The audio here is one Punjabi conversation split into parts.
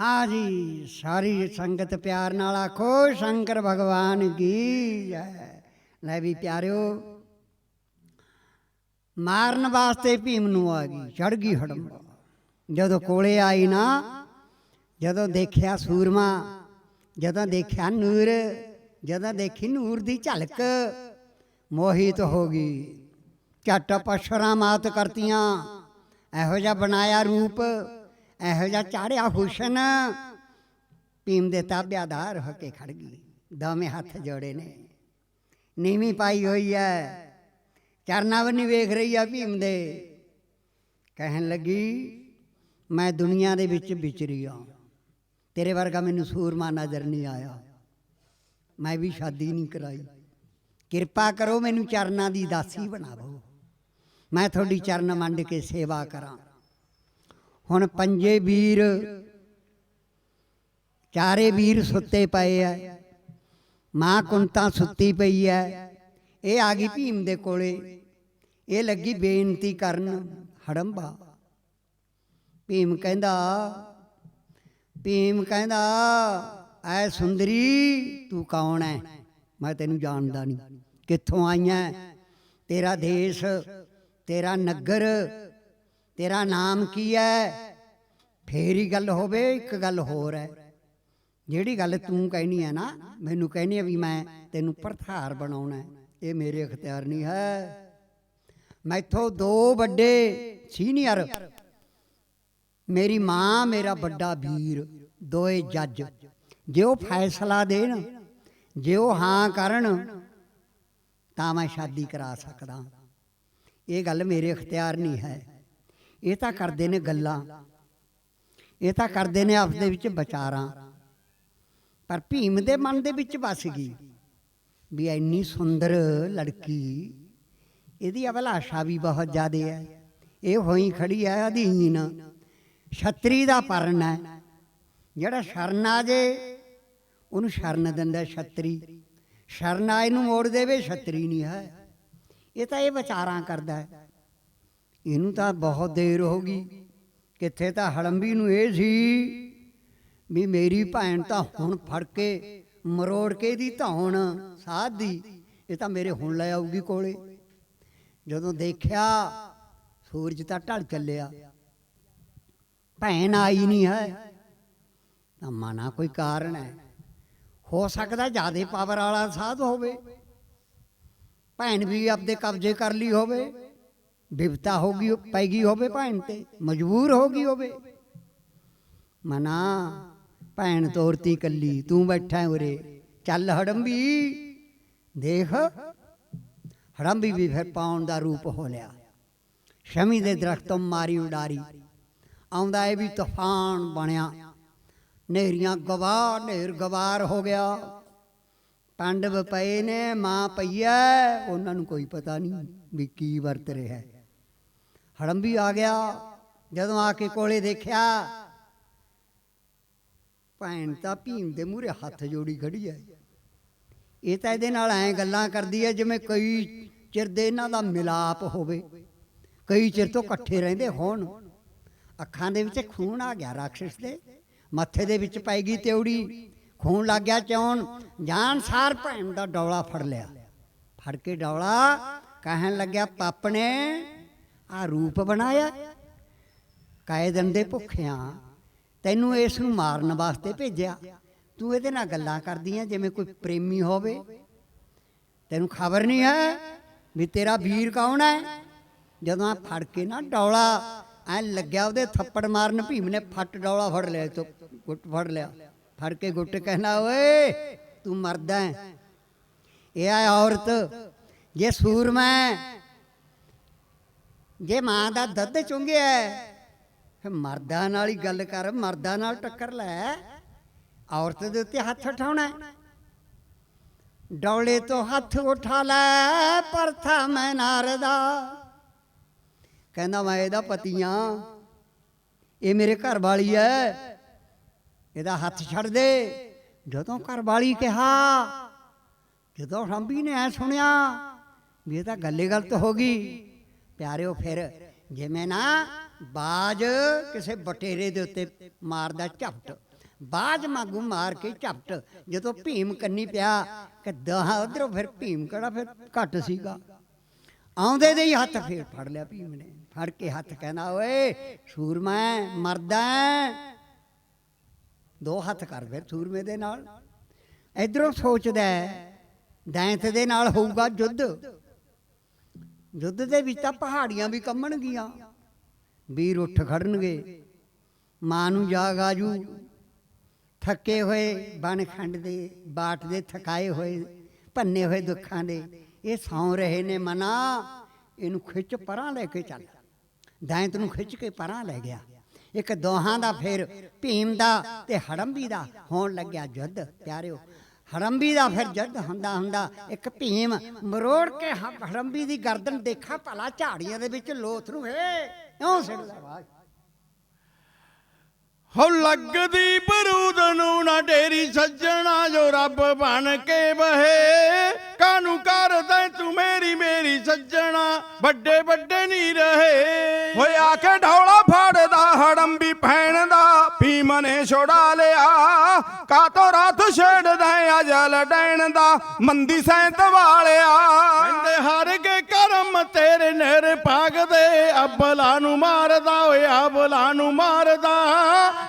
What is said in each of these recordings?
ਹਾਂ ਜੀ ਸਾਰੀ ਸੰਗਤ ਪਿਆਰ ਨਾਲ ਆਖੋ, ਸ਼ੰਕਰ ਭਗਵਾਨ ਕੀ ਜੈ? ਲੈ ਵੀ ਪਿਆਰਿਓ, ਮਾਰਨ ਵਾਸਤੇ ਭੀਮ ਨੂੰ ਆ ਗਈ ਚੜ ਗਈ ਹੜੰਬਾ। ਜਦੋਂ ਕੋਲੇ ਆਈ ਨਾ, ਜਦੋਂ ਦੇਖਿਆ ਸੂਰਮਾ, ਜਦੋਂ ਦੇਖਿਆ ਨੂਰ, ਜਦੋਂ ਦੇਖੀ ਨੂਰ ਦੀ ਝਲਕ, ਮੋਹਿਤ ਹੋ ਗਈ। ਝਟ ਪਸ਼ਰਾ ਮਾਤ ਕਰਤੀਆਂ, ਇਹੋ ਜਿਹਾ ਬਣਾਇਆ ਰੂਪ। ਇਹੋ ਜਿਹਾ ਚਾੜਿਆ ਹੁਸਨ ਭੀਮ ਦੇ ਤਾਬਿਆਦਾਰ ਹੋ ਕੇ ਖੜ ਗਈ। ਦੋਵੇਂ ਹੱਥ ਜੋੜੇ ਨੇ। ਨੀਵੀਂ ਪਾਈ ਹੋਈ ਹੈ ਚਰਨਾਂ ਵੱਲ ਨਹੀਂ ਵੇਖ ਰਹੀ ਆ ਭੀਮ ਦੇ। ਕਹਿਣ ਲੱਗੀ, ਮੈਂ ਦੁਨੀਆ ਦੇ ਵਿੱਚ ਵਿਚਰੀ ਆ। ਤੇਰੇ ਵਰਗਾ ਮੈਨੂੰ ਸੂਰਮਾ ਨਜ਼ਰ ਨਹੀਂ ਆਇਆ। ਮੈਂ ਵੀ ਸ਼ਾਦੀ ਨਹੀਂ ਕਰਾਈ। ਕਿਰਪਾ ਕਰੋ ਮੈਨੂੰ ਚਰਨਾਂ ਦੀ ਦਾਸੀ ਬਣਾਵੋ। ਮੈਂ ਤੁਹਾਡੀ ਚਰਨ ਮੰਡ ਕੇ ਸੇਵਾ ਕਰਾਂ। ਹੁਣ ਪੰਜੇ ਵੀਰ, ਚਾਰੇ ਵੀਰ ਸੁੱਤੇ ਪਏ ਐ। ਮਾਂ ਕੁੰਤਾ ਸੁੱਤੀ ਪਈ ਐ। ਇਹ ਆ ਗਈ ਭੀਮ ਦੇ ਕੋਲੇ। ਇਹ ਲੱਗੀ ਬੇਨਤੀ ਕਰਨ ਹੜੰਬਾ। ਭੀਮ ਕਹਿੰਦਾ ਭੀਮ ਕਹਿੰਦਾ, ਐ ਸੁੰਦਰੀ, ਤੂੰ ਕੌਣ ਐ? ਮੈਂ ਤੈਨੂੰ ਜਾਣਦਾ ਨਹੀਂ ਕਿੱਥੋਂ ਆਈਆਂ ਤੇਰਾ ਦੇਸ਼, ਤੇਰਾ ਨਗਰ, ਤੇਰਾ ਨਾਮ ਕੀ ਹੈ ਫੇਰ ਹੀ ਗੱਲ ਹੋਵੇ, ਇੱਕ ਗੱਲ ਹੋਰ ਹੈ। ਜਿਹੜੀ ਗੱਲ ਤੂੰ ਕਹਿਣੀ ਹੈ ਨਾ, ਮੈਨੂੰ ਕਹਿਣੀ ਹੈ ਵੀ ਮੈਂ ਤੈਨੂੰ ਪ੍ਰਧਾਰ ਬਣਾਉਣਾ ਇਹ ਮੇਰੇ ਅਖਤਿਆਰ ਨਹੀਂ ਹੈ। ਮੈਥੋਂ ਦੋ ਵੱਡੇ ਸੀਨੀਅਰ, ਮੇਰੀ ਮਾਂ, ਮੇਰਾ ਵੱਡਾ ਵੀਰ, ਦੋਏ ਜੱਜ। ਜੇ ਉਹ ਫੈਸਲਾ ਦੇਣ, ਜੇ ਉਹ ਹਾਂ ਕਰਨ, ਤਾਂ ਮੈਂ ਸ਼ਾਦੀ ਕਰਾ ਸਕਦਾ। ਇਹ ਗੱਲ ਮੇਰੇ ਅਖਤਿਆਰ ਨਹੀਂ ਹੈ। ਇਹ ਤਾਂ ਕਰਦੇ ਨੇ ਗੱਲਾਂ। ਇਹ ਤਾਂ ਕਰਦੇ ਨੇ ਆਪਸ ਦੇ ਵਿੱਚ ਵਿਚਾਰਾਂ। ਪਰ ਭੀਮ ਦੇ ਮਨ ਦੇ ਵਿੱਚ ਵਸ ਗਈ ਵੀ ਇੰਨੀ ਸੁੰਦਰ ਲੜਕੀ, ਇਹਦੀ ਅਭਿਲਾਸ਼ਾ ਵੀ ਬਹੁਤ ਜ਼ਿਆਦਾ ਹੈ। ਇਹ ਹੋਈ ਖੜੀ ਹੈ ਅਧੀਨ। ਛਤਰੀ ਦਾ ਪਰਨ ਹੈ। ਜਿਹੜਾ ਸ਼ਰਨ ਆ ਜੇ, ਉਹਨੂੰ ਸ਼ਰਨ ਦਿੰਦਾ ਛਤਰੀ। ਸ਼ਰਨ ਆਏ ਨੂੰ ਮੋੜ ਦੇਵੇ, ਛਤਰੀ ਨਹੀਂ ਹੈ। ਇਹ ਤਾਂ ਇਹ ਵਿਚਾਰਾਂ ਕਰਦਾ ਹੈ। ਇਹਨੂੰ ਤਾਂ ਬਹੁਤ ਦੇਰ ਹੋ ਗਈ। ਕਿੱਥੇ ਤਾਂ ਹਲੰਬੀ ਨੂੰ ਇਹ ਸੀ ਵੀ ਮੇਰੀ ਭੈਣ ਤਾਂ ਹੁਣ ਫੜ ਕੇ ਮਰੋੜ ਕੇ ਦੀ ਧੌਣ ਸਾਧ ਦੀ ਇਹ ਤਾਂ ਮੇਰੇ ਹੁਣ ਲੈ ਆਊਗੀ ਕੋਲੇ। ਜਦੋਂ ਦੇਖਿਆ, ਸੂਰਜ ਤਾਂ ਢਲ ਚੱਲਿਆ। ਭੈਣ ਆਈ ਨਹੀਂ ਹੈ। ਤਾਂ ਮਾਨਾ ਕੋਈ ਕਾਰਨ ਹੈ। ਹੋ ਸਕਦਾ ਜਿਆਦੇ ਪਾਵਰ ਵਾਲਾ ਸਾਧ ਹੋਵੇ। ਭੈਣ ਵੀ ਆਪਦੇ ਕਬਜ਼ੇ ਕਰ ਲਈ ਹੋਵੇ। ਬਿਵਤਾ ਹੋ ਗਈ ਪੈ ਗਈ ਹੋਵੇ ਭੈਣ ਤੇ, ਮਜਬੂਰ ਹੋ ਗਈ ਹੋਵੇ। ਮਨਾ, ਭੈਣ ਤੋਰਤੀ ਕੱਲੀ, ਤੂੰ ਬੈਠਾ ਉਰੇ, ਚੱਲ ਹੜੰਬੀ, ਦੇਖ। ਹੜੰਬੀ ਵੀ ਫਿਰ ਪਾਉਣ ਦਾ ਰੂਪ ਹੋ ਲਿਆ। ਸ਼ਮੀ ਦੇ ਦਰਖਤੋਂ ਮਾਰੀ ਉਡਾਰੀ। ਆਉਂਦਾ ਇਹ ਵੀ ਤੂਫਾਨ ਬਣਿਆ। ਨੇਰੀਆਂ ਗਵਾ ਨੇਰ ਗਵਾਰ ਹੋ ਗਿਆ। ਪਾਂਡਵ ਪਏ ਨੇ ਮਾਂ ਪਈਆ ਉਹਨਾਂ ਨੂੰ ਕੋਈ ਪਤਾ ਨਹੀਂ ਵੀ ਕੀ ਵਰਤ ਰਿਹਾ। ਹੈ ਹੜੰਬੀ ਆ ਗਿਆ। ਜਦੋਂ ਆ ਕੇ ਕੋਲੇ ਦੇਖਿਆ, ਭੈਣ ਤਾਂ ਭੀਮ ਦੇ ਮੂਹਰੇ ਹੱਥ ਜੋੜੀ ਖੜੀ ਹੈ। ਇਹ ਤਾਂ ਇਹਦੇ ਨਾਲ ਐ ਗੱਲਾਂ ਕਰਦੀ ਹੈ ਜਿਵੇਂ ਕਈ ਚਿਰ ਦੇ ਇਹਨਾਂ ਦਾ ਮਿਲਾਪ ਹੋਵੇ। ਕਈ ਚਿਰ ਤੋਂ ਇਕੱਠੇ ਰਹਿੰਦੇ ਹੋਣ। ਅੱਖਾਂ ਦੇ ਵਿੱਚ ਖੂਨ ਆ ਗਿਆ ਰਾਖਸ਼ ਦੇ। ਮੱਥੇ ਦੇ ਵਿੱਚ ਪੈ ਗਈ ਤਿਉੜੀ। ਖੂਨ ਲੱਗ ਗਿਆ ਚੌਣ। ਜਾਨ ਸਾਰ ਭੈਣ ਦਾ ਡੌਲਾ ਫੜ ਲਿਆ। ਫੜ ਕੇ ਡੌਲਾ ਕਹਿਣ ਲੱਗਿਆ ਪਾਪ ਨੇ ਆ ਰੂਪ ਬਣਾਇਆ। ਕਾਇ ਦਿਨ ਭੁੱਖਿਆ, ਤੈਨੂੰ ਇਸ ਨੂੰ ਮਾਰਨ ਵਾਸਤੇ ਭੇਜਿਆ। ਤੂੰ ਇਹਦੇ ਨਾਲ ਗੱਲਾਂ ਕਰਦੀ ਕਰਦੀਆਂ, ਜਿਵੇਂ ਕੋਈ ਪ੍ਰੇਮੀ ਹੋਵੇ। ਤੈਨੂੰ ਖਬਰ ਨਹੀਂ ਹੈ ਵੀ ਤੇਰਾ ਵੀਰ ਕੌਣ ਹੈ? ਜਦੋਂ ਆ ਫੜ ਕੇ ਨਾ ਡੌਲਾ, ਐ ਲੱਗਿਆ ਉਹਦੇ ਥੱਪੜ ਮਾਰਨ, ਭੀਮ ਨੇ ਫੱਟ ਡੌਲਾ ਫੜ ਲਿਆ ਤੋ ਗੁੱਟ ਫੜ ਲਿਆ। ਫੜ ਕੇ ਗੁੱਟ ਕਹਿਣਾ, ਓਏ, ਤੂੰ ਮਰਦਾ ਹੈ। ਇਹ ਆ ਔਰਤ, ਜੇ ਸੂਰਮਾ ਜੇ ਮਾਂ ਦਾ ਦੁੱਧ ਚੁੰਘਿਆ ਫਿਰ ਮਰਦਾਂ ਨਾਲ ਹੀ ਗੱਲ ਕਰ, ਮਰਦਾਂ ਨਾਲ ਟੱਕਰ ਲੈ। ਔਰਤ ਦੇ ਉੱਤੇ ਹੱਥ ਉਠਾਉਣਾ ਡੌਲੇ ਤੋਂ ਹੱਥ ਉਠਾ ਲੈ ਪਰਥਾ ਮੈਂ ਨਾਰਦਾ। ਕਹਿੰਦਾ ਮੈਂ ਇਹਦਾ ਪਤੀਆਂ ਇਹ ਮੇਰੇ ਘਰ ਵਾਲੀ ਹੈ। ਇਹਦਾ ਹੱਥ ਛੱਡ ਦੇ। ਜਦੋਂ ਘਰ ਵਾਲੀ ਕਿਹਾ, ਜਦੋਂ ਰੰਬੀ ਨੇ ਐ ਸੁਣਿਆ ਵੀ ਇਹ ਤਾਂ ਗੱਲੇ ਗਲਤ ਹੋ ਗਈ। ਪਿਆਰਿਓ ਫਿਰ ਜਿਵੇਂ ਨਾ ਬਾਜ ਕਿਸੇ ਬਟੇਰੇ ਦੇ ਉੱਤੇ ਮਾਰਦਾ ਝਪਟ ਬਾਜ ਮਾਗੂ ਮਾਰ ਕੇ ਝਪਟ ਜਦੋਂ ਭੀਮ ਕੰਨੀ ਪਿਆ ਕਿ ਦਹਾਂ ਉਧਰੋਂ ਫਿਰ ਭੀਮ ਕਿਹੜਾ ਫਿਰ ਘੱਟ ਸੀਗਾ। ਆਉਂਦੇ ਦੇ ਹੀ ਹੱਥ ਫੇਰ ਫੜ ਲਿਆ ਭੀਮ ਨੇ ਫੜ ਕੇ ਹੱਥ ਕਹਿੰਦਾ ਓਏ ਸੂਰਮਾ ਮਰਦਾ ਹੈ। ਦੋ ਹੱਥ ਕਰ ਫਿਰ ਸੂਰਮੇ ਦੇ ਨਾਲ। ਇਧਰੋਂ ਸੋਚਦਾ ਹੈ, ਦੈਂਤ ਦੇ ਨਾਲ ਹੋਊਗਾ ਯੁੱਧ ਯੁੱਧ ਦੇ ਵਿੱਚ ਤਾਂ ਪਹਾੜੀਆਂ ਵੀ ਕੰਮਣਗੀਆਂ ਵੀਰ ਉੱਠ ਖੜਨਗੇ। ਮਾਂ ਨੂੰ ਜਾਗ ਆਜੂ। ਥੱਕੇ ਹੋਏ ਬਣ ਖੰਡ ਦੇ, ਬਾਟ ਦੇ, ਥਕਾਏ ਹੋਏ, ਭੰਨੇ ਹੋਏ ਦੁੱਖਾਂ ਦੇ। ਇਹ ਸੌਂ ਰਹੇ ਨੇ ਮਨਾ। ਇਹਨੂੰ ਖਿੱਚ ਪਰਾਂ ਲੈ ਕੇ ਚੱਲ। ਦਾਇਤ ਨੂੰ ਖਿੱਚ ਕੇ ਪਰਾਂ ਲੈ ਗਿਆ। ਇੱਕ ਦੋਹਾਂ ਦਾ ਫਿਰ ਭੀਮ ਦਾ ਤੇ ਹੜੰਬੀ ਦਾ ਹੋਣ ਲੱਗਿਆ ਯੁੱਧ। ਪਿਆਰਿਓ ਹੜੰਬੀ ਦਾ ਫਿਰ ਯੁੱਧ ਹੁੰਦਾ ਹੁੰਦਾ, ਇੱਕ ਭੀਮ ਮਰੋੜ ਕੇ ਹੜੰਬੀ ਦੀ ਗਰਦਨ ਦੇਖਾ ਭਲਾ ਝਾੜੀਆਂ ਦੇ ਵਿੱਚ ਲੋਥ ਨੂੰ ਏ ਇਉਂ ਸਿੱਟਦਾ ਆਵਾਜ਼। ਹੋ ਲੱਗਦੀ ਬਰੂਦ ਨੂੰ ਨਾ ਢੇਰੀ ਸੱਜਣਾ ਜੋ ਰੱਬ ਬਣ ਕੇ ਬਹੇ। ਕਾਨੂੰ ਕਰਦਾ ਤੂੰ ਮੇਰੀ ਮੇਰੀ ਸੱਜਣਾ। ਵੱਡੇ ਵੱਡੇ ਨਹੀਂ ਰਹੇ। ਹੋਏ ਆ ਕੇ ਢੌਲਾ ਫੜਦਾ ਹੜੰਬੀ ਭੈਣ ਦਾ ਭੀਮ ਨੇ ਛੁਡਾ ਲਿਆ। ਕਾਤੋਂ ਰਾਤ ਛੇੜਦਾ ਅਜਲ ਡੈਣ ਦਾ ਮੰਦੀ ਸੈਂਤ ਵਾਲਿਆ। ਕਹਿੰਦੇ ਹਰ ਕੇ ਕਰਮ ਤੇਰੇ ਨਰ ਭਾਗਦੇ ਅਬਲਾ ਨੂੰ ਮਾਰਦਾ ਓਏ ਅਬਲਾ ਨੂੰ ਮਾਰਦਾ।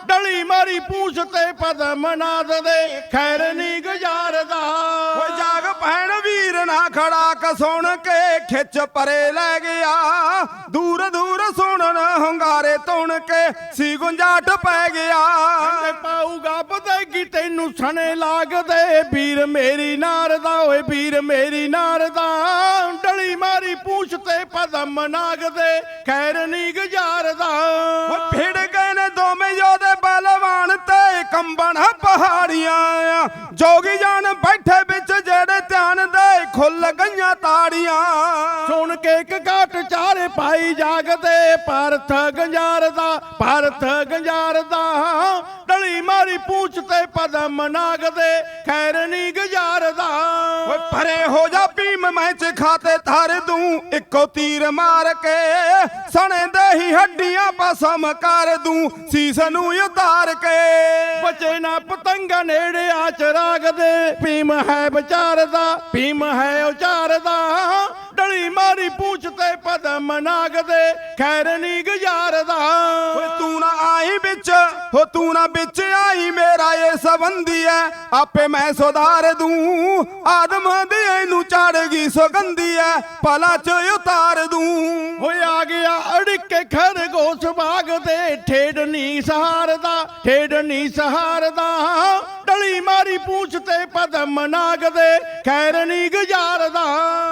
ਡਲੀ ਮਾਰੀ ਪੂਛ ਤੇ ਪਦਮ ਨਾਦ ਦੇ ਖੈਰ ਨਹੀਂ ਗੁਜ਼ਾਰਦਾ ਨਾ ਖੜਾ ਕ ਸੁਣ ਕੇ ਖਿੱਚ ਪਰੇ ਲੈ ਗਿਆ। ਦੂਰ ਦੂਰ ਸੁਣਨ ਹੰਗਾਰੇ ਤੁਣ ਕੇ ਸੀ ਗੁੰਜਾਟ ਪੈ ਗਿਆ। ਕਹਿੰਦੇ ਪਾਊਗਾ ਬਦੈਗੀ ਤੈਨੂੰ ਸਣੇ ਲੱਗਦੇ। ਵੀਰ ਮੇਰੀ ਨਾਰਦਾ ਓਏ ਵੀਰ ਮੇਰੀ ਨਾਰਦਾ ਡਲੀ ਮਾਰੀ ਪੂਛ ਤੇ ਪਦਮ ਨਾਗਦੇ ਖੈਰ ਨਹੀਂ ਗੁਜ਼ਾਰਦਾ ਓ ਭਿੜ ਗਏ ਨੇ ਦੋਵੇਂ ਯੋਧੇ ਬਲਵਾਨ ਤੇ ਕੰਬਣ ਪਹਾੜੀਆਂ। ਖੁੱਲ ਗਈਆਂ ਤਾੜੀਆਂ। ਇੱਕ ਘਾਟ ਚਾਰੇ ਪਾਈ ਜਾਗਦੇ ਭਾਰਤ ਗੰਜਾਰ ਦਾ ਭਾਰਤ ਗੰਜਾਰ ਦਾ। ਡਲੀ ਮਾਰੀ ਪੂਛ ਤੇ ਪਦਮ ਨਾਗਦੇ ਖੈਰ ਨਹੀਂ ਗੁਜ਼ਾਰਦਾ ਓਏ ਪਰੇ ਹੋ ਜਾ ਭੀਮ ਮੈਂ ਚ ਖਾਤੇ ਧਰ ਦੂੰ ਇੱਕੋ ਤੀਰ ਮਾਰ ਕੇ। ਸਣੇ ਦੇ ਹੀ ਹੱਡੀਆਂ ਪਸਮ ਕਰ ਦੂੰ ਸੀਸ ਨੂੰ ਉਤਾਰ ਕੇ। ਬਚੇ ਨਾ ਪਤੰਗਾ ਨੇੜੇ ਆ ਚਰਾਗ ਦੇ। ਭੀਮ ਹੈ ਵਿਚਾਰਦਾ ਭੀਮ ਹੈ ਉਚਾਰਦਾ। ਡਲੀ ਮਾਰੀ ਪੂਛ ਤੇ ਪਦਮ ਨਾਗਦੇ ਖੈਰ ਨਹੀਂ ਗੁਜ਼ਾਰਦਾ ਓਏ ਤੂੰ ਨਾ ਆਈ ਵਿੱਚ ਹੋ ਤੂੰ ਨਾ ਵਿੱਚ ਆਈ ਮੇਰਾ ਇਹ ਸੰਬੰਧੀ ਐ। ਆਪੇ ਮੈਂ ਸੁਧਾਰ ਦੂੰ ਆਦਮ ਦੇ ਇਹਨੂੰ ਚੜ ਗਈ ਸੁਗੰਧੀ ਐ। ਭਲਾ ਚ ਉਤਾਰ ਦੂੰ। ਹੋਏ ਆ ਗਿਆ ਅੜਕੇ ਖਰਗੋਸ਼ ਬਾਗ ਦੇ ਠੇਡ ਨੀ ਸਹਾਰਦਾ ਠੇਡ ਨੀ ਸਹਾਰਦਾ। ਡਲੀ ਮਾਰੀ ਪੂਛ ਤੇ ਪਦਮ ਨਾਗਦੇ ਖੈਰ ਨਹੀਂ ਗੁਜ਼ਾਰਦਾ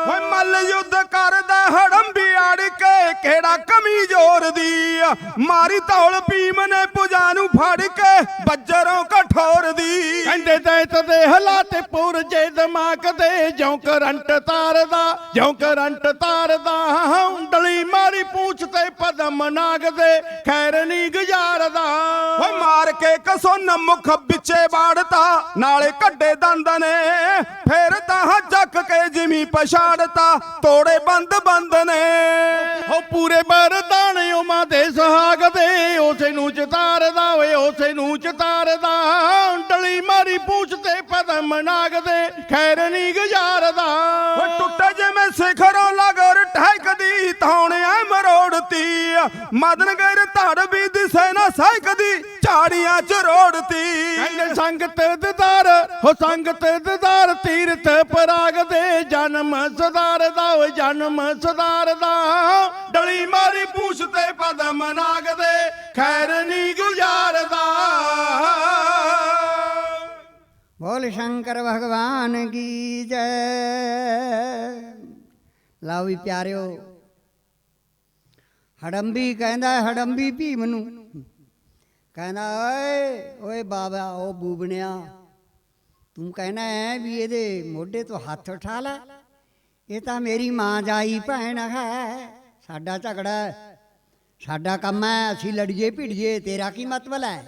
ਓਏ ਮੱਲ ਯੁੱਧ ਕਰਦਾ ਹੜੰਬੀ ਅੜ ਕੇ ਕਿਹੜਾ ਕਮੀ ਜ਼ੋਰ ਦੀ ਮਾਰੀ ਧੌਲ ਭੀਮ ਨੇ ਪੁਜਾ ਨੂੰ ਫੜ ਕੇ ਬੱਜਰੋਂ ਕਠੋਰ ਦੀ। ਕਹਿੰਦੇ ਦੈਤ ਦੇ ਹਾਲਾਤ ਪੁਰਜੇ ਦਿਮਾਗ ਦੇ ਜਿਉਂ ਕਰੰਟ ਤਾਰਦਾ, ਜਿਉਂ ਕਰੰਟ ਤਾਰਦਾ ਡਲੀ ਮਾਰੀ ਪੂਛ ਤੇ ਪਦਮ ਨਾਗਦੇ ਖੈਰ ਨਹੀਂ ਗੁਜ਼ਾਰਦਾ ਓਏ ਮਾਰ ਕੇ ਕਸੋ ਮੁਖ ਵਿੱਚੇ ਬਾੜਤਾ ਨਾਲੇ ਕੱਡੇ ਦੰਦ ਨੇ ਫੇਰ ਤਾਂ ਜੱਕ ਕੇ ਜਿਮੀ ਪਛਾੜਤਾ ਤੋੜੇ ਬੰਦ ਬੰਦ ਨੇ। ਹੋ ਪੂਰੇ ਬਰਦਾਨ ਉਮਾ ਦੇ ਸੁਹਾਗ ਦੇ ਉਸੇ ਨੂੰ ਚਤਾਰਦਾ ਓਏ ਉਸੇ ਨੂੰ ਚਤਾਰਦਾ ਡਲੀ ਮਾਰੀ ਪੂਛ ਤੇ ਪਦਮ ਨਾਗਦੇ ਖੈਰ ਨਹੀਂ ਗੁਜ਼ਾਰਦਾ ਓ ਟੁੱਟ ਜਿਵੇਂ ਸਿਖਰੋਂ ਲਗਰ ਠਹਿਕਦੀ ਥਾਉਣਿਆ ਮਰੋੜਤੀ। ਮਦਨਗਰ ਧੜ ਵੀ ਦਿਸੇ ਨਾ ਸਾਈ ਕਦੀ ਝਾੜੀਆਂ ਚ ਰੋੜਤੀ। ਕਹਿੰਦੇ ਸੰਗਤ ਦਿਦਾਰ ਹੋ ਸੰਗਤ ਦਿਦਾਰ ਤੀਰਥ ਪਰਾਗ ਦੇ ਜਨਮ ਸਦਾਰ ਦਾ ਓ ਜਨਮ ਸਦਾਰ ਦਾ। ਡਲੀ ਮਾਰੀ ਪੂਛ ਤੇ ਪਦਮ ਨਾਗ ਦੇ ਖੈਰ ਨਹੀਂ ਗੁਜ਼ਾਰਦਾ ਬੋਲ ਸ਼ੰਕਰ ਭਗਵਾਨ ਕੀ ਜੈ। ਲਾਓ ਵੀ ਪਿਆਰਿਓ ਹੜੰਬੀ ਕਹਿੰਦਾ ਹੜੰਬੀ ਭੀਮ ਨੂੰ। ਕਹਿੰਦਾ, ਓਏ ਓਏ ਬਾਬਾ, ਉਹ ਬੂਬਣਿਆ, ਤੂੰ ਕਹਿਣਾ ਹੈ ਵੀ ਇਹਦੇ ਮੋਢੇ ਤੋਂ ਹੱਥ ਉਠਾ ਲੈ। ਇਹ ਤਾਂ ਮੇਰੀ ਮਾਂ ਜਾਈ ਭੈਣ ਹੈ, ਸਾਡਾ ਝਗੜਾ ਸਾਡਾ ਕੰਮ ਹੈ, ਅਸੀਂ ਲੜੀਏ ਭਿੜੀਏ, ਤੇਰਾ ਕੀ ਮਤਲਬ ਹੈ?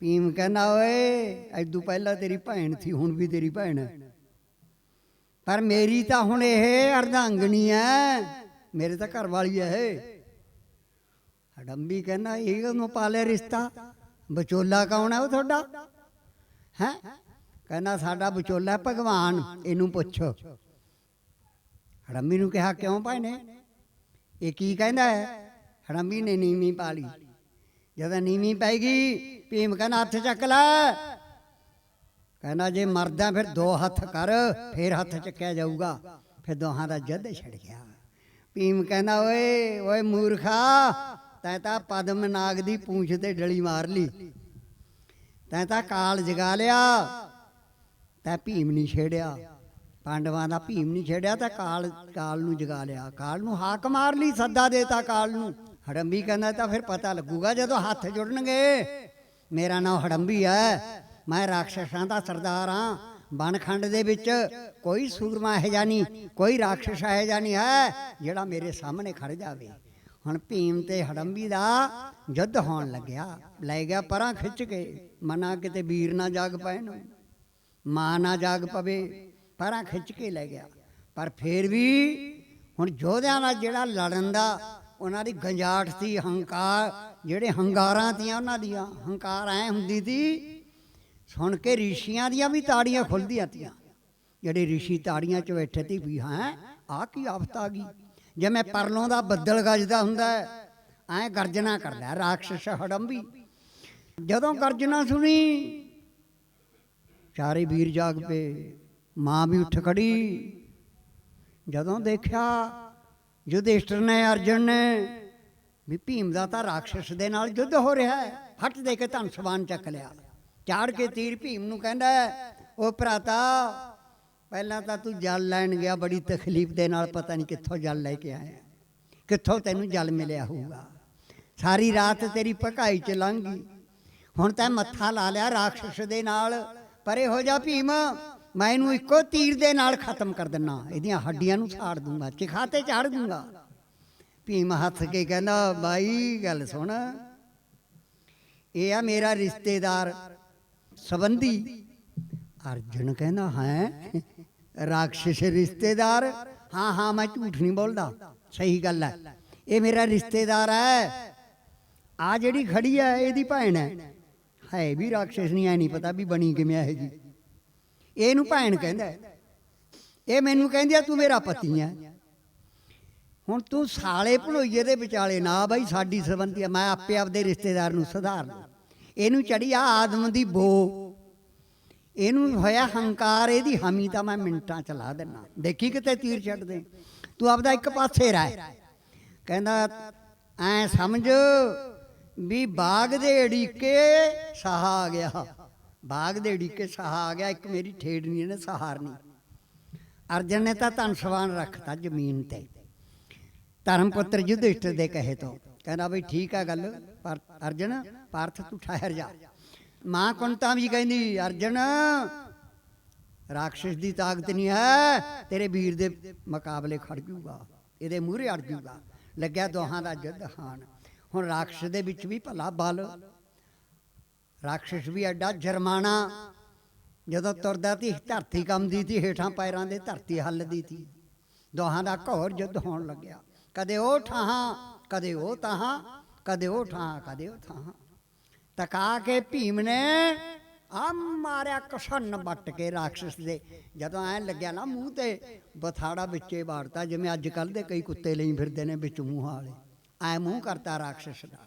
ਭੀਮ ਕਹਿੰਦਾ, ਓਏ, ਐਦੂ ਪਹਿਲਾਂ ਤੇਰੀ ਭੈਣ ਸੀ, ਹੁਣ ਵੀ ਤੇਰੀ ਭੈਣ ਹੈ। ਪਰ ਮੇਰੀ ਤਾਂ ਹੁਣ ਇਹ ਅਰਧਾਂਗਣੀ ਹੈ, ਮੇਰੇ ਤਾਂ ਘਰ ਵਾਲੀ ਹੈ ਇਹ। ਹਡੰਬੀ ਕਹਿੰਦਾ, ਇਹ ਕਦੋਂ ਪਾਲੇ ਰਿਸ਼ਤਾ। ਵਿਚੋਲਾ ਕੌਣ ਹੈ ਉਹ ਤੁਹਾਡਾ? ਹੈ? ਕਹਿੰਦਾ, ਸਾਡਾ ਵਿਚੋਲਾ ਭਗਵਾਨ, ਇਹਨੂੰ ਪੁੱਛੋ। ਹੜੰਬੀ ਨੂੰ ਕਿਹਾ, ਕਿਉਂ ਭਾਈ ਨੇ? ਇਹ ਕੀ ਕਹਿੰਦਾ ਹੈ? ਹੜੰਬੀ ਨੇ ਨੀਵੀਂ ਪਾ ਲਈ। ਜਦੋਂ ਨੀਵੀਂ ਪੈ ਗਈ ਭੀਮ ਕਹਿੰਦਾ, ਹੱਥ ਚੱਕ ਲੈ। ਕਹਿੰਦਾ, ਜੇ ਮਰਦਾ ਫਿਰ ਦੋ ਹੱਥ ਕਰ, ਫਿਰ ਹੱਥ ਚੱਕਿਆ ਜਾਊਗਾ। ਫਿਰ ਦੋਹਾਂ ਦਾ ਜੱਦ ਛੜ ਗਿਆ। ਭੀਮ ਕਹਿੰਦਾ, ਓਏ ਓਏ ਮੂਰਖਾ ਤੈਂ ਤਾਂ ਪਦਮ ਨਾਗ ਦੀ ਪੂੰਛ ਤੇ ਡਲੀ ਮਾਰ ਲਈ। ਤੈਂ ਤਾਂ ਕਾਲ ਜਗਾ ਲਿਆ, ਤੈਂ ਭੀਮ ਨਹੀਂ ਛੇੜਿਆ। ਪਾਂਡਵਾਂ ਦਾ ਭੀਮ ਨਹੀਂ ਛੇੜਿਆ ਤਾਂ ਕਾਲ ਕਾਲ ਨੂੰ ਜਗਾ ਲਿਆ। ਕਾਲ ਨੂੰ ਹਾਕ ਮਾਰ ਲਈ, ਸੱਦਾ ਦੇਤਾ ਕਾਲ ਨੂੰ। ਹੜੰਬੀ ਕਹਿੰਦਾ ਤਾਂ ਫਿਰ ਪਤਾ ਲੱਗੂਗਾ ਜਦੋਂ ਹੱਥ ਜੁੜਨਗੇ। ਮੇਰਾ ਨਾਮ ਹੜੰਬੀ ਹੈ, ਮੈਂ ਰਾਖਸ਼ਾਂ ਦਾ ਸਰਦਾਰ ਹਾਂ। ਬਨਖੰਡ ਦੇ ਵਿੱਚ ਕੋਈ ਸੂਰਮਾ ਹੈ ਜਾਨੀ ਕੋਈ ਰਾਖਸ਼ ਹੈ ਜਾਨੀ ਹੈ ਜਿਹੜਾ ਮੇਰੇ ਸਾਹਮਣੇ ਖੜ ਜਾਵੇ। ਹੁਣ ਭੀਮ ਤੇ ਹੜੰਬੀ ਦਾ ਯੁੱਧ ਹੋਣ ਲੱਗਿਆ। ਲੈ ਗਿਆ ਪਰਾਂ ਖਿੱਚ ਕੇ, ਮਨਾ ਕਿਤੇ ਵੀਰ ਨਾ ਜਾਗ ਪੈਣ ਮਾਂ ਨਾ ਜਾਗ ਪਵੇ, ਪਰਾਂ ਖਿੱਚ ਕੇ ਲੈ ਗਿਆ। ਪਰ ਫੇਰ ਵੀ ਹੁਣ ਯੋਧਿਆਂ ਨਾਲ ਜਿਹੜਾ ਲੜਨ ਦਾ, ਉਹਨਾਂ ਦੀ ਗੰਜਾਟ ਸੀ, ਹੰਕਾਰ, ਜਿਹੜੇ ਹੰਗਾਰਾਂ ਤੀਆਂ ਉਹਨਾਂ ਦੀਆਂ, ਹੰਕਾਰ ਐ ਹੁੰਦੀ ਸੀ, ਸੁਣ ਕੇ ਰਿਸ਼ੀਆਂ ਦੀਆਂ ਵੀ ਤਾੜੀਆਂ ਖੁੱਲਦੀਆਂ ਤੀਆਂ। ਜਿਹੜੇ ਰਿਸ਼ੀ ਤਾੜੀਆਂ 'ਚ ਬੈਠੇ ਤੀ ਵੀ ਹਾਂ ਆ ਕੀ ਆਫਤ ਆ ਗਈ। ਜਿਵੇਂ ਪਰਲੋਂ ਦਾ ਬੱਦਲ ਗੱਜਦਾ ਹੁੰਦਾ, ਐ ਗਰਜਣਾ ਕਰਦਾ ਹੈ ਰਾਖਸ਼ ਹੜੰਬੀ। ਜਦੋਂ ਗਰਜਣਾ ਸੁਣੀ, ਚਾਰੇ ਵੀਰ ਜਾਗ ਪਏ, ਮਾਂ ਵੀ ਉੱਠ ਖੜੀ। ਜਦੋਂ ਦੇਖਿਆ, ਯੁਧਿਸ਼ਟਰ ਨੇ, ਅਰਜੁਨ ਨੇ, ਵੀ ਭੀਮ ਦਾ ਤਾਂ ਰਾਖਸ਼ ਦੇ ਨਾਲ ਯੁੱਧ ਹੋ ਰਿਹਾ ਹੈ, ਫਟ ਦੇ ਕੇ ਧਨ ਸਬਾਨ ਚੱਕ ਲਿਆ। ਚਾੜ ਕੇ ਤੀਰ ਭੀਮ ਨੂੰ ਕਹਿੰਦਾ ਉਹ ਭਰਾਤਾ ਪਹਿਲਾਂ ਤਾਂ ਤੂੰ ਜਲ ਲੈਣ ਗਿਆ, ਬੜੀ ਤਕਲੀਫ ਦੇ ਨਾਲ ਪਤਾ ਨਹੀਂ ਕਿੱਥੋਂ ਜਲ ਲੈ ਕੇ ਆਇਆ। ਕਿੱਥੋਂ ਤੈਨੂੰ ਜਲ ਮਿਲਿਆ ਹੋਊਗਾ? ਸਾਰੀ ਰਾਤ ਤੇਰੀ ਭਕਾਈ ਚ ਲੰਘ ਗਈ। ਹੁਣ ਤੈਂ ਮੱਥਾ ਲਾ ਲਿਆ ਰਾਖਸ਼ ਦੇ ਨਾਲ। ਪਰੇ ਹੋ ਜਾ ਭੀਮ ਮੈਂ ਇਹਨੂੰ ਇੱਕੋ ਤੀਰ ਦੇ ਨਾਲ ਖਤਮ ਕਰ ਦਿੰਨਾ। ਇਹਦੀਆਂ ਹੱਡੀਆਂ ਨੂੰ ਸਾੜ ਦੂੰਗਾ, ਚਿਖਾਤੇ ਚਾੜ ਦੂੰਗਾ। ਭੀਮ ਹੱਥ ਕੇ ਕਹਿੰਦਾ, ਬਾਈ, ਗੱਲ ਸੁਣ। ਇਹ ਆ ਮੇਰਾ ਰਿਸ਼ਤੇਦਾਰ ਸੰਬੰਧੀ। ਅਰਜੁਨ ਕਹਿੰਦਾ, ਹੈ? ਰਾਖਸ਼ ਰਿਸ਼ਤੇਦਾਰ। ਹਾਂ ਹਾਂ, ਮੈਂ ਝੂਠ ਨਹੀਂ ਬੋਲਦਾ। ਸਹੀ ਗੱਲ ਹੈ। ਇਹ ਮੇਰਾ ਰਿਸ਼ਤੇਦਾਰ ਹੈ। ਆ ਜਿਹੜੀ ਖੜੀ ਹੈ, ਇਹਦੀ ਭੈਣ ਹੈ। ਹੈ ਵੀ ਰਾਖਸ਼ ਨਹੀਂ, ਐ ਨਹੀਂ ਪਤਾ ਵੀ ਬਣੀ ਕਿਵੇਂ ਹੈ ਜੀ। ਇਹਨੂੰ ਭੈਣ ਕਹਿੰਦਾ ਇਹ ਮੈਨੂੰ ਕਹਿੰਦੀ ਆ, ਤੂੰ ਮੇਰਾ ਪਤੀ ਹੈ। ਹੁਣ ਤੂੰ ਸਾਲੇ ਭਲੋਈਏ ਦੇ ਵਿਚਾਲੇ ਨਾ ਬਾਈ, ਸਾਡੀ ਸੰਬੰਧੀ ਆ। ਮੈਂ ਆਪੇ ਆਪਦੇ ਰਿਸ਼ਤੇਦਾਰ ਨੂੰ ਸੁਧਾਰ ਇਹਨੂੰ ਚੜੀ ਆ ਆਦਮ ਦੀ ਬੋ। ਇਹਨੂੰ ਹੋਇਆ ਹੰਕਾਰ, ਇਹਦੀ ਹਮੀ ਤਾਂ ਮੈਂ ਮਿੰਟਾਂ ਚ ਲਾ ਦੇਣਾ ਦੇਖੀ ਕਿਤੇ ਤੀਰ ਛੱਡ ਦੇ ਤੂੰ ਆਪਦਾ ਇੱਕ ਪਾਸੇ ਰਹਿ। ਕਹਿੰਦਾ, ਐ ਸਮਝ ਵੀ ਬਾਗ ਦੇ ਢੀਕੇ ਸਾਹ ਆ ਗਿਆ। ਬਾਗ ਦੇ ਢੀਕੇ ਸਹਾ ਆ ਗਿਆ, ਇੱਕ ਮੇਰੀ ਠੇੜਨੀ ਇਹਨੇ ਸਹਾਰਨੀ ਅਰਜਨ ਨੇ ਤਾਂ ਧਨ ਸਵਾਨ ਰੱਖਤਾ ਜ਼ਮੀਨ ਤੇ। ਧਰਮ ਪੁੱਤਰ ਯੁਧਿਸ਼ਟਰ ਦੇ ਕਹੇ ਤੋਂ। ਕਹਿੰਦਾ, ਬਈ ਠੀਕ ਆ ਗੱਲ, ਪਰ ਅਰਜਨ, ਪਾਰਥ ਤੂੰ ਠਹਿਰ ਜਾ। ਮਾਂ ਕੁੰਤਾ ਵੀ ਕਹਿੰਦੀ, ਅਰਜਨ ਰਾਖਸ਼ ਦੀ ਤਾਕਤ ਨਹੀਂ ਹੈ, ਤੇਰੇ ਵੀਰ ਦੇ ਮੁਕਾਬਲੇ ਖੜ ਜੂਗਾ, ਇਹਦੇ ਮੂਹਰੇ ਅੜ ਜੂਗਾ। ਲੱਗਿਆ ਦੋਹਾਂ ਦਾ ਯੁੱਧ ਹਾਨ। ਹੁਣ ਰਾਖਸ਼ ਦੇ ਵਿੱਚ ਵੀ ਭਲਾ ਬਲ। ਰਾਖਸ਼ ਵੀ ਐਡਾ ਜਰਮਾਨਾ। ਜਦੋਂ ਤੁਰਦਾ ਤੀ, ਧਰਤੀ ਕੰਮਦੀ ਤੀ, ਹੇਠਾਂ ਪੈਰਾਂ ਦੇ ਧਰਤੀ ਹੱਲਦੀ ਤੀ। ਦੋਹਾਂ ਦਾ ਘੋਰ ਯੁੱਧ ਹੋਣ ਲੱਗਿਆ। ਕਦੇ ਉਹ ਠਾਹਾਂ, ਕਦੇ ਉਹ ਤਾਹਾਂ, ਕਦੇ ਉਹ ਠਾਹਾਂ, ਕਦੇ ਉਹ ਥਾਹਾਂ। ਤਕਾ ਕੇ ਭੀਮ ਨੇ ਆ ਮਾਰਿਆ ਕਸ਼ਨ ਵੱਟ ਕੇ ਰਾਖਸ਼ ਦੇ। ਜਦੋਂ ਐ ਲੱਗਿਆ ਨਾ ਮੂੰਹ ਤੇ, ਬਥਾੜਾ ਵਿੱਚੇ ਵਾੜਤਾ ਜਿਵੇਂ ਅੱਜ ਕੱਲ ਦੇ ਕਈ ਕੁੱਤੇ ਲਈ ਫਿਰਦੇ ਨੇ ਵਿੱਚ ਮੂੰਹ ਵਾਲੇ। ਐ ਮੂੰਹ ਕਰਤਾ ਰਾਖਸ਼ ਦਾ।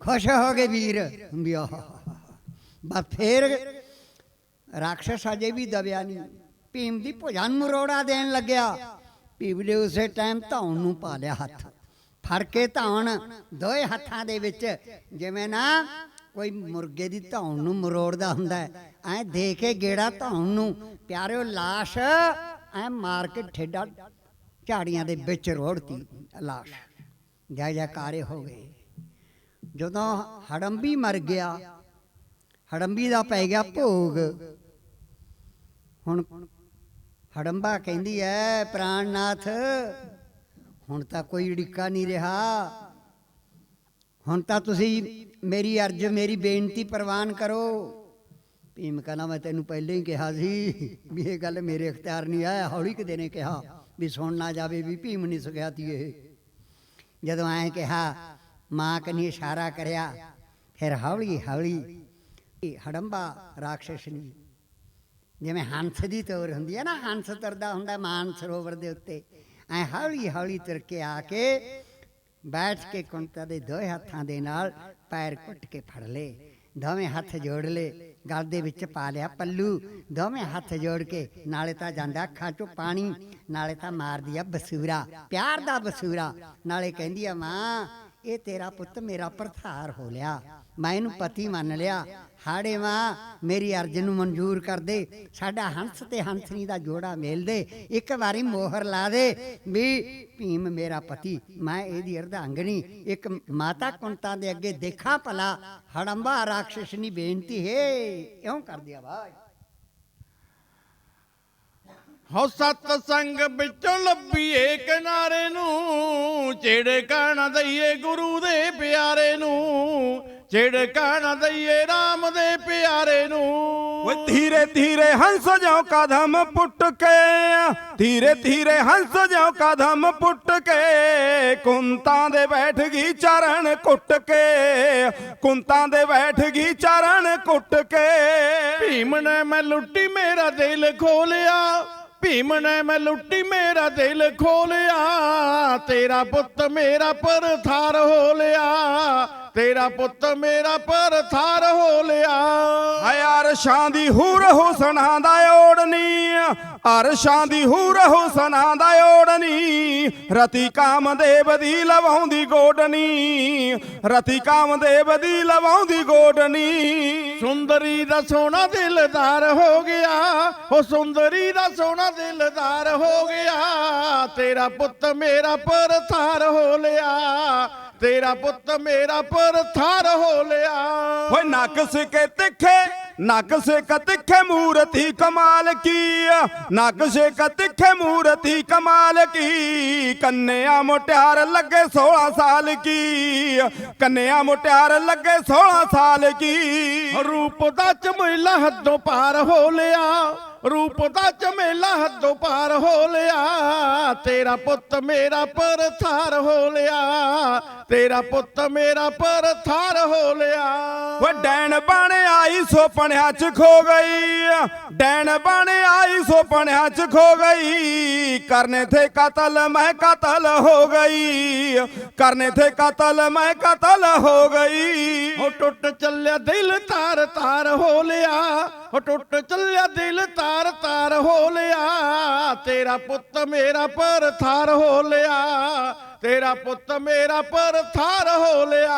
ਖੁਸ਼ ਹੋ ਗਏ ਵੀਰ। ਵੀ ਆਹ ਬਸ ਫੇਰ ਰਾਖਸ਼ ਅਜੇ ਵੀ ਦਬਿਆ ਨਹੀਂ। ਭੀਮ ਦੀ ਭੁਜਨ ਮਰੋੜਾ ਦੇਣ ਲੱਗਿਆ। ਭੀਮ ਨੇ ਉਸੇ ਟਾਈਮ ਧੌਣ ਨੂੰ ਪਾ ਲਿਆ ਹੱਥ। ਫੜ ਕੇ ਧੌਣ ਦੋਏ ਹੱਥਾਂ ਦੇ ਵਿੱਚ। ਜਿਵੇਂ ਨਾ ਕੋਈ ਮੁਰਗੇ ਦੀ ਧੌਣ ਨੂੰ ਮਰੋੜਦਾ ਹੁੰਦਾ ਐ ਦੇ ਕੇ ਗੇੜਾ ਧੌਣ ਨੂੰ। ਪਿਆਰਿਓ ਲਾਸ਼ ਐ ਮਾਰ ਕੇ ਠੇਡਾ ਝਾੜੀਆਂ ਦੇ ਵਿੱਚ ਰੋੜਤੀ ਲਾਸ਼। ਜੈ ਜੈਕਾਰੇ ਹੋ ਗਏ। ਜਦੋਂ ਹੜੰਬੀ ਮਰ ਗਿਆ, ਹੜੰਬੀ ਦਾ ਪੈ ਗਿਆ ਭੋਗ। ਹੁਣ ਹੜੰਬਾ ਕਹਿੰਦੀ ਐ, ਪ੍ਰਾਣਨਾਥ ਹੁਣ ਤਾਂ ਕੋਈ ਢਿੱਕਾ ਨਹੀਂ ਰਿਹਾ। ਹੁਣ ਤਾਂ ਤੁਸੀਂ ਮੇਰੀ ਅਰਜ਼, ਮੇਰੀ ਬੇਨਤੀ ਪ੍ਰਵਾਨ ਕਰੋ। ਭੀਮ ਕਹਿੰਦਾ ਮੈਂ ਤੈਨੂੰ ਪਹਿਲਾਂ ਹੀ ਕਿਹਾ ਸੀ ਵੀ ਇਹ ਗੱਲ ਮੇਰੇ ਇਖਤਿਆਰ ਨਹੀਂ ਆਇਆ, ਹੌਲੀ ਕਿਤੇ ਨੇ ਕਿਹਾ ਵੀ ਸੁਣ ਨਾ ਜਾਵੇ ਵੀ ਭੀਮ ਨਹੀਂ ਸਕਿਆ ਤੀ ਇਹ ਜਦੋਂ ਐਂ ਕਿਹਾ, ਮਾਂ ਕਨੀ ਇਸ਼ਾਰਾ ਕਰਿਆ, ਫਿਰ ਹੌਲੀ ਹੌਲੀ ਇਹ ਹੜੰਬਾ ਰਾਖਸ਼ਸਨੀ ਜਿਵੇਂ ਹੰਸ ਦੀ ਤੋਰ ਹੁੰਦੀ ਹੈ ਨਾ, ਹੰਸ ਤੁਰਦਾ ਹੁੰਦਾ ਮਾਨ ਸਰੋਵਰ ਦੇ ਉੱਤੇ। ਐ ਹੌਲੀ ਹੌਲੀ ਤੁਰ ਕੇ ਆ ਕੇ ਬੈਠ ਕੇ ਕੁੰਤਾ ਦੇ ਦੋਹੇ ਹੱਥਾਂ ਦੇ ਨਾਲ ਪੈਰ ਘੁੱਟ ਕੇ ਫੜ ਲਏ। ਦੋਵੇਂ ਹੱਥ ਜੋੜ ਲਏ। ਗਲ ਦੇ ਵਿੱਚ ਪਾ ਲਿਆ ਪੱਲੂ। ਦੋਵੇਂ ਹੱਥ ਜੋੜ ਕੇ ਨਾਲੇ ਤਾਂ ਜਾਂਦਾ ਅੱਖਾਂ ਚੋਂ ਪਾਣੀ, ਨਾਲੇ ਤਾਂ ਮਾਰਦੀ ਆ ਬਸੂਰਾ। ਪਿਆਰ ਦਾ ਬਸੂਰਾ। ਨਾਲੇ ਕਹਿੰਦੀ ਆ, ਮਾਂ, ਇਹ ਤੇਰਾ ਪੁੱਤ ਮੇਰਾ ਪ੍ਰਥਾਰ ਹੋ ਲਿਆ। ਮੈਂ ਇਹਨੂੰ ਪਤੀ ਮੰਨ ਲਿਆ। ਹਾੜੇ ਮਾਂ ਮੇਰੀ ਅਰਜ਼ ਨੂੰ ਮਨਜ਼ੂਰ ਕਰ ਦੇ। ਸਾਡਾ ਹੰਸ ਤੇ ਹੰਸਣੀ ਦਾ ਜੋੜਾ ਮੇਲ ਦੇ। ਇੱਕ ਵਾਰੀ ਮੋਹਰ ਲਾ ਦੇ ਵੀ ਭੀਮ ਮੇਰਾ ਪਤੀ, ਮੈਂ ਇਹਦੀ ਅਰਧਾਂਗਣੀ ਇੱਕ ਮਾਤਾ ਕੁੰਤਾ ਦੇ ਅੱਗੇ ਦੇਖਾ ਭਲਾ, ਹੜੰਬਾ ਰਾਖਸ਼ਸਨੀ ਬੇਨਤੀ, ਹੈ। ਇਉਂ ਕਰ ਦਿਆ ਭਾਈ ਹੋ ਸਤ ਸੰਗ ਵਿੱਚੋਂ ਲੱਭੀਏ ਕਿਨਾਰੇ ਨੂੰ ਛੇੜੇ ਕਾਣਾ ਦਈਏ ਗੁਰੂ ਦੇ ਪਿਆਰੇ ਨੂੰ। ਛੇੜੇ ਕਾਣਾ ਦਈਏ RAM ਦੇ ਪਿਆਰੇ ਨੂੰ। ਓਏ ਧੀਰੇ ਧੀਰੇ ਹੰਸ ਜਾਓ ਕਦਮ ਪੁੱਟ ਕੇ ਧੀਰੇ ਧੀਰੇ ਹੰਸ ਜਾਓ ਕਦਮ ਪੁੱਟ ਕੇ ਕੁੰਤਾਂ ਦੇ ਬੈਠ ਗਈ ਚਰਨ ਕੁੱਟ ਕੇ। ਕੁੰਤਾਂ ਦੇ ਬੈਠ ਗਈ ਚਰਨ ਕੁੱਟ ਕੇ। ਭੀਮ ਨੇ ਮੈਂ ਲੁੱਟੀ ਮੇਰਾ ਦਿਲ ਖੋਲਿਆ। ਭੀਮ ਨੇ ਮੈਂ ਲੁੱਟੀ ਮੇਰਾ ਦਿਲ ਖੋਲਿਆ। ਤੇਰਾ ਪੁੱਤ ਮੇਰਾ ਪਰਥਾਰ ਹੋ ਲਿਆ ਤੇਰਾ ਪੁੱਤ ਮੇਰਾ ਪਰਥਾਰ ਹੋ ਲਿਆ। ਹਾਏ ਅਰਸ਼ਾਂ ਦੀ ਹੂਰ ਹੁਸਨਾ ਦਾ ਓੜਨੀ ਅਰਸ਼ਾਂ ਦੀ ਹੂਰ ਹੁਸਨਾ ਦਾ ਓੜਨੀ ਰਤੀ ਕਾਮਦੇਵ ਦੀ ਲਵਾਉਂਦੀ ਗੋਡਨੀ ਰਤੀ ਕਾਮਦੇਵ ਦੀ ਲਵਾਉਂਦੀ ਗੋਡਨੀ ਸੁੰਦਰੀ ਦਾ ਸੋਹਣਾ ਦਿਲਦਾਰ ਹੋ ਗਿਆ ਉਹ ਸੁੰਦਰੀ ਦਾ ਸੋਹਣਾ ਦਿਲਦਾਰ ਹੋ ਗਿਆ। ਤੇਰਾ ਪੁੱਤ ਮੇਰਾ ਪਰਥਾਰ ਹੋ ਲਿਆ ਤੇਰਾ ਪੁੱਤ ਮੇਰਾ ਪਰਥਾਰ ਹੋ ਲਿਆ। ਓਏ ਨੱਕ ਸਿਕੇ ਤਿੱਖੇ ਨੱਕ ਸਿਕ ਤਿੱਖੇ ਮੂਰਤੀ ਕਮਾਲ ਕੀ ਨੱਕ ਸਿਕ ਤਿੱਖੇ ਮੂਰਤੀ ਕਮਾਲ ਕੀ। ਕੰਨਿਆ ਮੁਟਿਆਰ ਲੱਗੇ 16 ਸਾਲ ਕੀ ਕੰਨਿਆ ਮੁਟਿਆਰ ਲੱਗੇ 16 ਸਾਲ ਕੀ ਰੂਪ ਦਾ ਚਮੇਲਾ ਹੱਦੋਂ ਪਾਰ ਹੋ ਲਿਆ। ਰੂਪ ਦਾ ਚਮੇਲਾ ਹੱਦੋਂ ਪਾਰ ਹੋ ਲਿਆ। ਤੇਰਾ ਪੁੱਤ ਮੇਰਾ ਪਰਥਾਰ ਹੋ ਲਿਆ। ਤੇਰਾ ਪੁੱਤ ਮੇਰਾ ਪਰਥਾਰ ਹੋ ਲਿਆ। ਓਏ ਡੈਣ ਬਣ ਆਈ ਸੁਪਨਿਆਂ ਚ ਖੋ ਗਈ। ਡੈਣ ਬਣ ਆਈ ਸੁਪਨਿਆਂ ਚ ਖੋ ਗਈ। ਕਰਨੇ ਥੇ ਕਤਲ ਮੈਂ ਕਤਲ ਹੋ ਗਈ। ਕਰਨੇ ਥੇ ਕਤਲ ਮੈਂ ਕਤਲ ਹੋ ਗਈ। ਹੋ ਟੁੱਟ ਚੱਲਿਆ ਦਿਲ ਤਾਰ ਤਾਰ ਹੋ ਲਿਆ। ਹੋ ਟੁੱਟ ਚੱਲਿਆ ਦਿਲ ਤਾਰ ਤਾਰ ਹੋ ਲਿਆ। ਤੇਰਾ ਪੁੱਤ ਮੇਰਾ ਪਰ ਥਾਰ ਹੋ ਲਿਆ ਤੇਰਾ ਪੁੱਤ ਮੇਰਾ ਪਰ ਥਾਰ ਹੋ ਲਿਆ।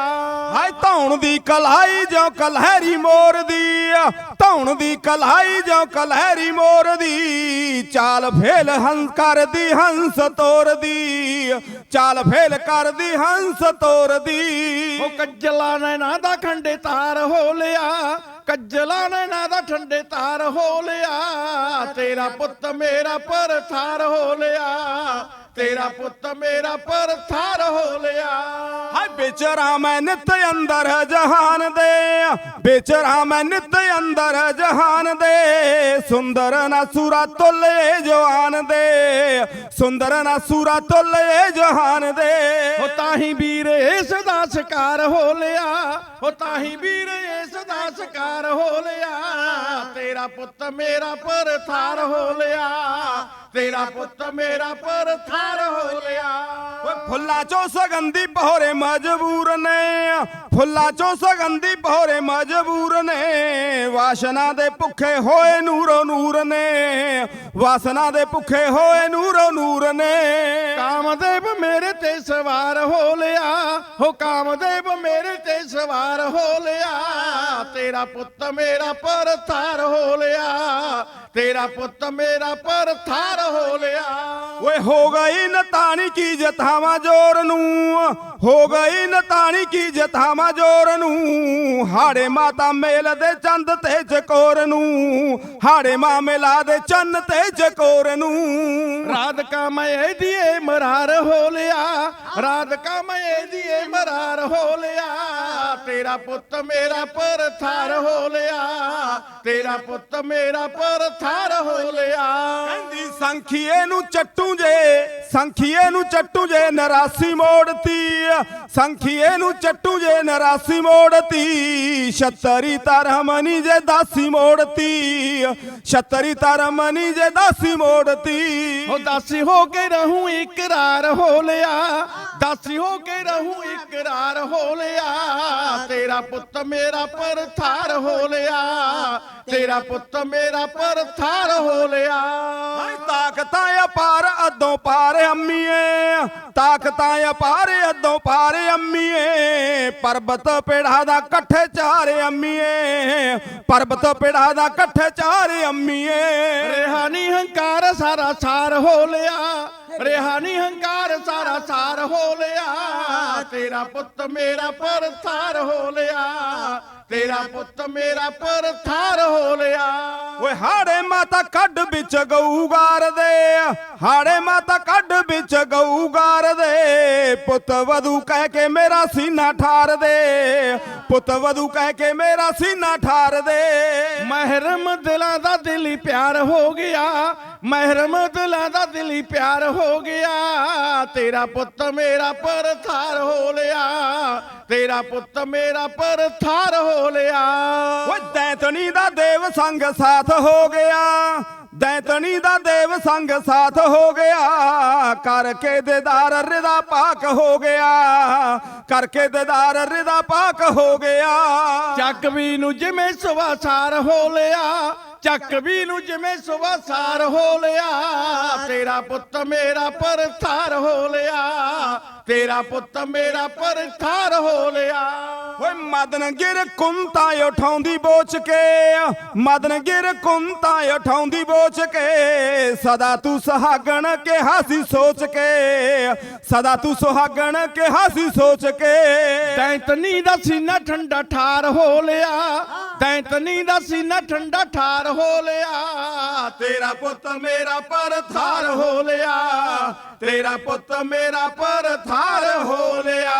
ਹਾਏ ਧੌਣ ਦੀ ਕਲਾਈ ਜੋ ਕਲਹਿਰੀ ਮੋਰ ਦੀ ਧੌਣ ਦੀ ਕਲਾਈ ਜੋ ਕਲਹਿਰੀ ਮੋਰ ਦੀ ਚਾਲ ਫੇਲ ਹੰਸ ਕਰਦੀ ਹੰਸ ਤੋਰਦੀ ਚਾਲ ਫੇਲ ਕਰਦੀ ਹੰਸ ਤੋਰਦੀ। ਉਹ ਕੱਜਲਾ ਨੈਣਾ ਦਾ ਖੰਡੇ ਤਾਰ ਹੋ ਲਿਆ ਕੱਜਲਾ ਨੇ ਨਾ ਦਾ ਠੰਡੇ ਤਾਰ ਹੋ ਲਿਆ, ਤੇਰਾ ਪੁੱਤ ਮੇਰਾ ਪਰ ਥਾਰ ਹੋ ਲਿਆ। ਤੇਰਾ ਪੁੱਤ ਮੇਰਾ ਪਰ ਥਾਰ ਹੋ ਲਿਆ। ਹਾਏ ਵਿਚਰਾ ਮੈਂ ਨਿਤ ਅੰਦਰ ਜਹਾਨ ਦੇ। ਵਿਚਰਾ ਮੈਂ ਨਿਤ ਅੰਦਰ ਜਹਾਨ ਦੇ। ਸੁੰਦਰ ਨਾ ਸੂਰਾ ਤੁਲੇ ਜਵਾਨ ਦੇ। ਸੁੰਦਰ ਨਾ ਸੂਰਾ ਤੁਲੇ ਜਹਾਨ ਦੇ। ਉਹ ਤਾਹੀ ਵੀਰ ਇਸ ਦਾ ਸ਼ਿਕਾਰ ਹੋ ਲਿਆ। ਉਹ ਤਾਹੀ ਵੀਰ ਇਸ ਦਾ ਸ਼ਿਕਾਰ ਹੋ ਲਿਆ। ਤੇਰਾ ਪੁੱਤ ਮੇਰਾ ਪਰ ਥਾਰ ਹੋ ਲਿਆ। ਤੇਰਾ ਪੁੱਤ ਮੇਰਾ ਪਰ ਥਾਰ ਹੋ ਲਿਆ। ਓਏ ਫੁੱਲਾਂ ਚੋਂ ਸੁਗੰਧੀ ਪਹੋਰੇ ਮਜਬੂਰ ਨੇ। ਫੁੱਲਾਂ ਚੋਂ ਸੁਗੰਧੀ ਪਹੋਰੇ ਮਜਬੂਰ ਨੇ। ਵਾਸ਼ਨਾ ਦੇ ਭੁੱਖੇ ਹੋਏ ਨੂਰੋ ਨੂਰ ਨੇ। ਵਾਸਨਾ ਦੇ ਭੁੱਖੇ ਹੋਏ ਨੂਰੋ ਨੂਰ ਨੇ। ਕਾਮਦੇਵ ਮੇਰੇ ਤੇ ਸਵਾਰ ਹੋ ਲਿਆ। ਹੋ ਕਾਮਦੇਵ ਮੇਰੇ ਤੇ ਸਵਾਰ ਹੋ ਲਿਆ। ਤੇਰਾ ਪੁੱਤ ਮੇਰਾ ਪਰ ਥਾਰ ਹੋ ਲਿਆ ਤੇਰਾ ਪੁੱਤ ਮੇਰਾ ਪਰ ਥਾਰ ਹੋ ਲਿਆ ਓਏ ਹੋ ਗਈ ਨਤਾਣੀ ਕੀ ਜਥਾਵਾਂ ਜੋਰ ਨੂੰ ਹੋ ਗਈ ਨਤਾਣੀ ਕੀ ਜਥਾਵਾਂ ਜੋਰ ਨੂੰ ਹਾੜੇ ਮਾਤਾ ਮੇਲ ਦੇ ਚੰਦ ਤੇ ਚਕੋਰ ਨੂੰ ਹਾੜੇ ਮਾਂ ਮਿਲਾ ਦੇ ਚੰਨ ਤੇ ਚਕੋਰ ਨੂੰ। ਰਾਧਕਾ ਮੈਂ ਦੀਏ ਮਰਾਰ ਹੋ ਲਿਆ ਰਾਧਕਾ ਮੈਂ ਦੀਏ ਮਰਾਰ ਹੋ ਲਿਆ ਤੇਰਾ ਪੁੱਤ ਮੇਰਾ ਪਰ ਥਾਰ ਹੋ ਲਿਆ ਤੇਰਾ ਪੁੱਤ ਮੇਰਾ ਪਰ ਥਾਰ ਹੋ ਲਿਆ। ਕਹਿੰਦੀ ਸੰਖੀਏ ਨੂੰ ਚੱਟੂ ਜੇ ਸੰਖੀਏ ਨੂੰ ਚੱਟੂ ਜੇ ਨਰਾਸੀ ਮੋੜਤੀ ਸੰਖੀਏ ਨੂੰ ਚੱਟੂ ਜੇ ਨਰਾਸੀ ਮੋੜਤੀ ਛਤਰੀ ਤਰਮਨੀ ਜੇ ਦਾਸੀ ਮੋੜਤੀ ਛਤਰੀ ਤਰਮਨੀ ਜੇ ਦਾਸੀ ਮੋੜਤੀ। ਉਹ ਦਾਸੀ ਹੋ ਕੇ ਰਹੂੰ ਇਕਰਾਰ ਹੋ ਲਿਆ। ਦਾਸੀ ਹੋ ਕੇ ਰਹੂੰ ਇਕਰਾਰ ਹੋ ਲਿਆ। ਤੇਰਾ ਪੁੱਤ ਮੇਰਾ ਪਰ ਥਾਰ ਹੋ ਲਿਆ। ਤੇਰਾ ਪੁੱਤ ਮੇਰਾ ਪਰ ਥਾਰ ਹੋ ਲਿਆ। ਹਾਏ ਤਾਕਤਾਂ ਅਪਾਰ ਅੱਦੋਂ ਪਾਰ ਅੰਮੀਏ ਤਾਕਤਾਂ ਅਪਾਰ ਅੱਦੋਂ ਪਾਰ ਅੰਮੀਏ। ਪਰਬਤ ਪੇੜਾ ਦਾ ਇਕੱਠੇ ਚਾਰ ਅੰਮੀਏ ਪਰਬਤ ਪੇੜਾ ਦਾ ਇਕੱਠੇ ਚਾਰ ਅੰਮੀਏ। ਰੇਹਾਨੀ ਹੰਕਾਰ ਸਾਰਾ ਸਾਰ ਹੋ ਲਿਆ। ਰੇਹਾਨੀ ਹੰਕਾਰ ਸਾਰਾ ਸਾਰ ਹੋ ਲਿਆ। ਤੇਰਾ ਪੁੱਤ ਮੇਰਾ ਪਰ ਥਾਰ ਹੋ ਲਿਆ। ਤੇਰਾ ਪੁੱਤ ਮੇਰਾ ਪਰ ਥਾਰ ਹੋ ਲਿਆ। ਓਏ ਹਾੜੇ ਮਾਤਾ ਕੱਢ ਵਿੱਚ ਗਊ ਗਾਰ ਦੇ। ਹਾੜੇ ਮਾਤਾ ਕੱਢ ਵਿੱਚ ਗਊ ਗਾਰ ਦੇ। ਪੁੱਤ ਵਧੂ ਕਹਿ ਕੇ ਮੇਰਾ ਸੀਨਾ ਠਾਰ ਦੇ। ਪੁੱਤ ਵਧੂ ਕਹਿ ਕੇ ਮੇਰਾ ਸੀਨਾ ਠਾਰ ਦੇ। ਮਹਿਰਮ ਦਿਲਾਂ ਦਾ ਦਿਲੀ ਪਿਆਰ ਹੋ ਗਿਆ। ਮਹਿਰਮ ਦਿਲਾਂ ਦਾ ਦਿਲੀ ਪਿਆਰ ਹੋ ਗਿਆ। ਤੇਰਾ ਪੁੱਤ ਮੇਰਾ ਪਰ ਥਾਰ ਹੋ ਲਿਆ। ਤੇਰਾ ਪੁੱਤ ਮੇਰਾ ਪਰ ਥਾਰ ਹੋ ਲਿਆ। ਓਏ ਦੈਤਣੀ ਦਾ ਦੇਵ ਸੰਗ ਸਾਥ ਹੋ ਗਿਆ। ਦੈਤਣੀ ਦਾ ਦੇਵ ਸੰਗ ਸਾਥ ਹੋ ਗਿਆ। ਕਰਕੇ ਦੇਦਾਰ ਰਿਦਾ ਪਾਕ ਹੋ ਗਿਆ। ਕਰਕੇ ਦੇਦਾਰ ਰਿਦਾ ਪਾਕ ਹੋ ਗਿਆ। ਚੱਕ ਵੀ ਨੂੰ ਜਿਵੇਂ ਸਵਾਸਾਰ ਹੋ ਲਿਆ। ਚੱਕ ਵੀ ਨੂੰ ਜਿਵੇਂ ਸਵਾਸਾਰ ਹੋ ਲਿਆ ਤੇਰਾ ਪੁੱਤ ਮੇਰਾ ਪਰਸਾਰ ਹੋ ਲਿਆ। ਤੇਰਾ ਪੁੱਤ ਮੇਰਾ ਪਰ ਥਾਰ ਹੋ ਲਿਆ। ਓਏ ਮਦਨ ਗਿਰ ਕੁੰਤਾ ਉਠਾਉਂਦੀ ਬੋਚ ਕੇ ਮਦਨ ਗਿਰ ਕੁੰਤਾ ਉਠਾਉਂਦੀ ਬੋਚ ਕੇ ਸਦਾ ਤੂੰ ਸੁਹਾਗਣ ਕੇ ਹਾਸੀ ਸੋਚ ਕੇ ਸਦਾ ਤੂੰ ਸੁਹਾਗਣ ਕੇ ਹਾਸੀ ਸੋਚ ਕੇ ਦੈਂਤਨੀ ਦਾ ਸੀਨਾ ਠੰਡਾ ਠਾਰ ਹੋ ਲਿਆ। ਦੈਂਤਨੀ ਦਾ ਸੀਨਾ ਠੰਡਾ ਠਾਰ ਹੋ ਲਿਆ। ਤੇਰਾ ਪੁੱਤ ਮੇਰਾ ਪਰ ਥਾਰ ਹੋ ਲਿਆ। ਤੇਰਾ ਪੁੱਤ ਮੇਰਾ ਪਾਰ ਹੋ ਲਿਆ